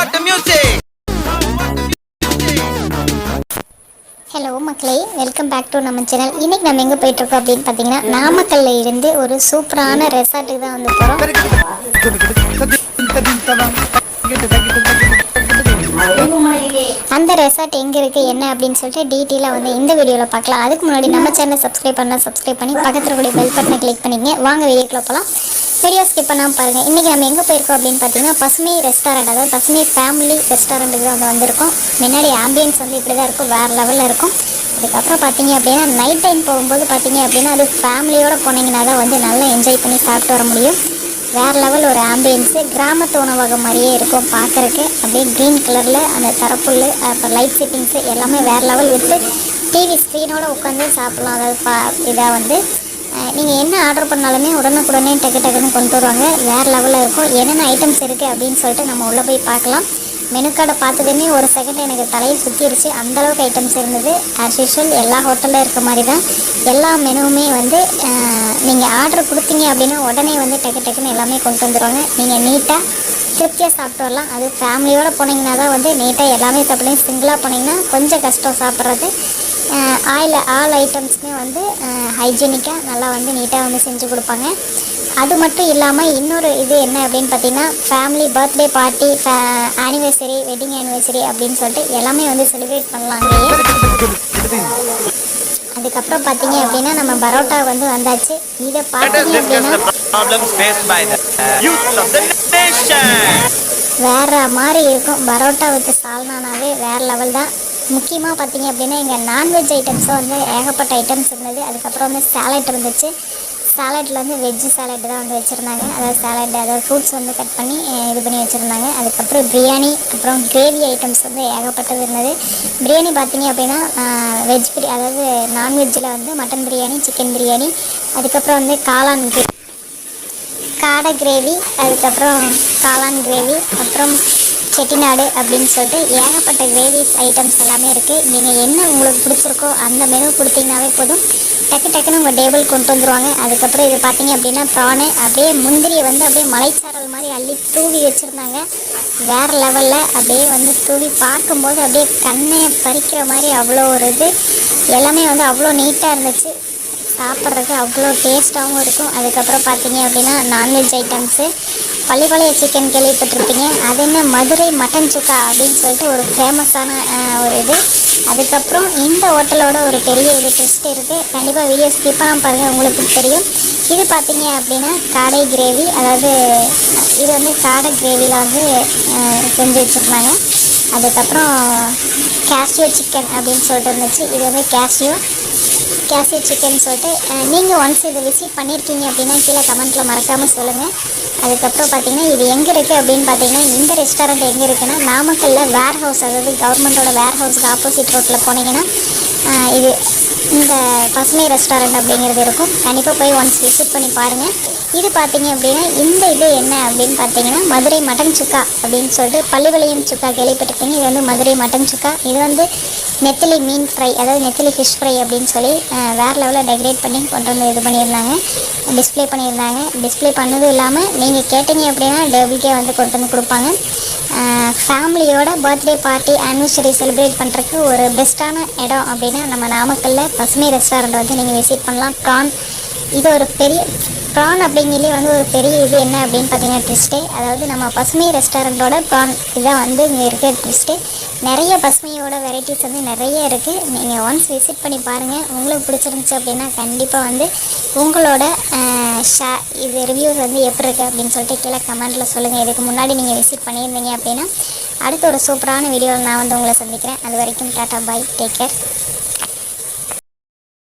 what the music! Hello மக்களே. Welcome back to நம்ம channel இன்னைக்கு நம்ம எங்கே போயிட்டுருக்கோம் அப்படின்னு பார்த்தீங்கன்னா நாமக்கல்ல இருந்து ஒரு சூப்பரான ரெசார்ட்டுக்கு தான் வந்து போகிறோம் அந்த ரெசார்ட் எங்கே இருக்குது என்ன அப்படின்னு சொல்லிட்டு டீட்டெயிலாக வந்து இந்த வீடியோவில் பார்க்கலாம். அதுக்கு முன்னாடி நம்ம சேனலை சப்ஸ்கிரைப் பண்ணால் சப்ஸ்கிரைப் பண்ணி பக்கத்தில் கூடிய பெல் பட்டனை கிளிக் பண்ணிங்க வாங்க வீடியோக்குள்ள போகலாம் வீடியோ ஸ்கிப் பண்ணாமல் பாருங்கள் இன்றைக்கி நம்ம எங்கே போயிருக்கோம் அப்படின்னு பார்த்தீங்கன்னா பசுமை ரெஸ்டாரண்ட் அதாவது பசுமை ஃபேமிலி ரெஸ்டாரண்ட்டுக்கு தான் வந்து வந்திருக்கோம். முன்னாடி ஆம்பியன்ஸ் வந்து இப்படி தான் இருக்கும். வேறு லெவலில் இருக்கும். அதுக்கப்புறம் பார்த்தீங்க அப்படின்னா நைட் டைம் போகும்போது பார்த்தீங்க அப்படின்னா அது ஃபேமிலியோடு போனீங்கன்னா தான் வந்து நல்லா என்ஜாய் பண்ணி சாப்பிட்டு வர முடியும். வேறு லெவல் ஒரு ஆம்பியன்ஸு கிராமத்து உணவகம் மாதிரியே இருக்கும் பார்க்குறக்கு அப்படியே க்ரீன் கலரில் அந்த தரப்புல் அப்புறம் லைட் செட்டிங்ஸு எல்லாமே வேறு லெவல் வித்து டிவி ஸ்க்ரீனோடு உட்காந்து சாப்பிட்லாம். அதாவது பா இதாக வந்து நீங்கள் என்ன ஆர்டர் பண்ணாலுமே உடனுக்குடனே டக்கு டக்குன்னு கொண்டு வருவாங்க. வேறு லெவலில் இருக்கும். என்னென்ன ஐட்டம்ஸ் இருக்குது அப்படின்னு சொல்லிட்டு நம்ம உள்ளே போய் பார்க்கலாம். மெனு கார்டை பார்த்ததுமே ஒரு செகண்ட் எனக்கு தலையை சுற்றிருச்சு அந்தளவுக்கு ஐட்டம்ஸ் இருந்தது. ஆஸ் யூஷுவல் எல்லா ஹோட்டலில் இருக்க மாதிரி தான். எல்லா மெனுவுமே வந்து நீங்கள் ஆர்டர் கொடுத்தீங்க அப்படின்னா உடனே வந்து டக்கு டக்குன்னு எல்லாமே கொண்டு வந்துடுவாங்க நீங்கள் நீட்டாக திருப்தியாக சாப்பிட்டு வரலாம். அது ஃபேமிலியோடு போனீங்கன்னா தான் வந்து நீட்டாக எல்லாமே சாப்பிடுங்க சிங்கிளாக போனீங்கன்னா கொஞ்சம் கஷ்டம் சாப்பிட்றது. ஆயில் ஆல் ஐட்டம்ஸுமே வந்து ஹைஜீனிக்காக நல்லா வந்து நீட்டாக வந்து செஞ்சு கொடுப்பாங்க. அது மட்டும் இல்லாமல் இன்னொரு இது என்ன அப்படின்னு பார்த்தீங்கன்னா family birthday party anniversary wedding anniversary அப்படின்னு சொல்லிட்டு எல்லாமே வந்து செலிப்ரேட் பண்ணலாங்க. அதுக்கப்புறம் பார்த்தீங்க அப்படின்னா நம்ம பரோட்டா வந்து வந்தாச்சு. இதை பார்த்தீங்க அப்படின்னா வேற மாதிரி இருக்கும். பரோட்டா வித் சால்னானாவே வேறு லெவல் தான். முக்கியமாக பார்த்தீங்க அப்படின்னா எங்கள் நான்வெஜ் ஐட்டம்ஸும் வந்து ஏகப்பட்ட ஐட்டம்ஸ் இருந்தது. அதுக்கப்புறம் வந்து சாலட் இருந்துச்சு. சாலட்டில் வந்து வெஜ்ஜு சாலட் தான் வந்து வச்சுருந்தாங்க. அதாவது சாலட் அதாவது ஃப்ரூட்ஸ் வந்து கட் பண்ணி இது பண்ணி வச்சுருந்தாங்க. அதுக்கப்புறம் பிரியாணி அப்புறம் கிரேவி ஐட்டம்ஸ் வந்து ஏகப்பட்டது இருந்தது. பிரியாணி பார்த்தீங்க அப்படின்னா வெஜ் பிரி அதாவது நான்வெஜ்ஜில் வந்து மட்டன் பிரியாணி சிக்கன் பிரியாணி அதுக்கப்புறம் வந்து காளான் கிரேவி காடை கிரேவி அதுக்கப்புறம் காளான் கிரேவி அப்புறம் செட்டிநாடு அப்படின்னு சொல்லிட்டு ஏகப்பட்ட கிரேவிஸ் ஐட்டம்ஸ் எல்லாமே இருக்குது நீங்கள் என்ன உங்களுக்கு பிடிச்சிருக்கோ அந்த மெனு கொடுத்தீங்கனாவே போதும். டக்கு டக்குன்னு உங்கள் டேபிள் கொண்டு வந்துருவாங்க. அதுக்கப்புறம் இது பார்த்தீங்க அப்படின்னா ப்ரானு அப்படியே முந்திரியை வந்து அப்படியே மலைச்சாரல் மாதிரி அள்ளி தூவி வச்சுருந்தாங்க. வேறு லெவலில் அப்படியே வந்து தூவி பார்க்கும்போது அப்படியே கண்ணை பறிக்கிற மாதிரி அவ்வளோ ஒரு இது. எல்லாமே வந்து அவ்வளோ நீட்டாக இருந்துச்சு. சாப்பிட்றதுக்கு அவ்வளோ டேஸ்ட்டாகவும் இருக்கும். அதுக்கப்புறம் பார்த்தீங்க அப்படின்னா நான்வெஜ் ஐட்டம்ஸு பள்ளிப்பாளைய சிக்கன் கேள்விப்பட்டிருப்பீங்க. அது என்ன மதுரை மட்டன் சுக்கா அப்படின்னு சொல்லிட்டு ஒரு ஃபேமஸான ஒரு இது. அதுக்கப்புறம் இந்த ஹோட்டலோட ஒரு பெரிய இது டெஸ்ட் இருக்குது கண்டிப்பாக வீடியோ ஸ்கிப் பாருங்கள் உங்களுக்கு தெரியும். இது பார்த்தீங்க அப்படின்னா காடை கிரேவி அதாவது இது வந்து காடை கிரேவியில் வந்து செஞ்சு வச்சுருந்தாங்க. அதுக்கப்புறம் கேஷ்யூ சிக்கன் அப்படின்னு சொல்லிட்டு இருந்துச்சு. இது வந்து கேஷ்யூ கேசி சிக்கன் சொல்லிட்டு நீங்கள் ஒன்ஸ் இதை விசிட் பண்ணியிருக்கீங்க அப்படின்னா கீழே கமெண்ட்டில் மறக்காமல் சொல்லுங்கள் அதுக்கப்புறம் பார்த்தீங்கன்னா இது எங்கே இருக்குது அப்படின்னு பார்த்தீங்கன்னா இந்த ரெஸ்டாரண்ட் எங்கே இருக்குன்னா நாமக்கல்ல வேர் ஹவுஸ் அதாவது கவர்மெண்ட்டோட வேர் ஹவுஸ்க்கு ஆப்போசிட் ரோட்டில் போனீங்கன்னா இது இந்த பசுமை ரெஸ்டாரண்ட் அப்படிங்கிறது இருக்கும். கண்டிப்பாக போய் ஒன்ஸ் விசிட் பண்ணி பாருங்கள் இது பார்த்தீங்க அப்படின்னா இந்த இது என்ன அப்படின்னு பார்த்தீங்கன்னா மதுரை மட்டன் சுக்கா அப்படின்னு சொல்லிட்டு பள்ளிவளையம் சுக்கா கேள்விப்பட்டிருப்பீங்க. இது வந்து மதுரை மட்டன் சுக்கா. இது வந்து நெத்திலி மீன் ஃப்ரை அதாவது நெத்திலி ஃபிஷ் ஃப்ரை அப்படின்னு சொல்லி வேறு லெவலில் டெக்கரேட் பண்ணி கொண்டு வந்து இது பண்ணியிருந்தாங்க. டிஸ்ப்ளே பண்ணியிருந்தாங்க. டிஸ்ப்ளே பண்ணதும் இல்லாமல் நீங்கள் கேட்டீங்க அப்படின்னா டபுள்கே வந்து கொண்டு வந்து கொடுப்பாங்க. ஃபேமிலியோட பர்த்டே பார்ட்டி ஆனிவர்சரி செலிப்ரேட் பண்ணுறதுக்கு ஒரு பெஸ்ட்டான இடம் அப்படின்னா நம்ம நாமக்கல்ல பசுமை ரெஸ்டாரண்ட் வந்து நீங்கள் விசிட் பண்ணலாம். ப்ரான் இது ஒரு பெரிய ப்ரான் அப்படிங்கிறதே வந்து ஒரு பெரிய இது என்ன அப்படின்னு பார்த்தீங்கன்னா ட்விஸ்ட்டு அதாவது நம்ம பசுமை ரெஸ்டாரண்ட்டோட ப்ரான் இதுதான் வந்து இங்கே இருக்கிற ட்விஸ்ட்டு நிறைய பசுமையோட வெரைட்டிஸ் வந்து நிறைய இருக்குது நீங்கள் ஒன்ஸ் விசிட் பண்ணி பாருங்கள் உங்களுக்கு பிடிச்சிருந்துச்சு அப்படின்னா கண்டிப்பாக வந்து உங்களோட ஷே இது ரிவ்யூஸ் வந்து எப்படி இருக்குது அப்படின்னு சொல்லிட்டு கீழே கமெண்ட்டில் சொல்லுங்கள் இதுக்கு முன்னாடி நீங்கள் விசிட் பண்ணியிருந்தீங்க அப்படின்னா அடுத்த ஒரு சூப்பரான வீடியோவில் நான் வந்து உங்களை சந்திக்கிறேன். அது வரைக்கும் டாட்டா பாய் டேக் கேர்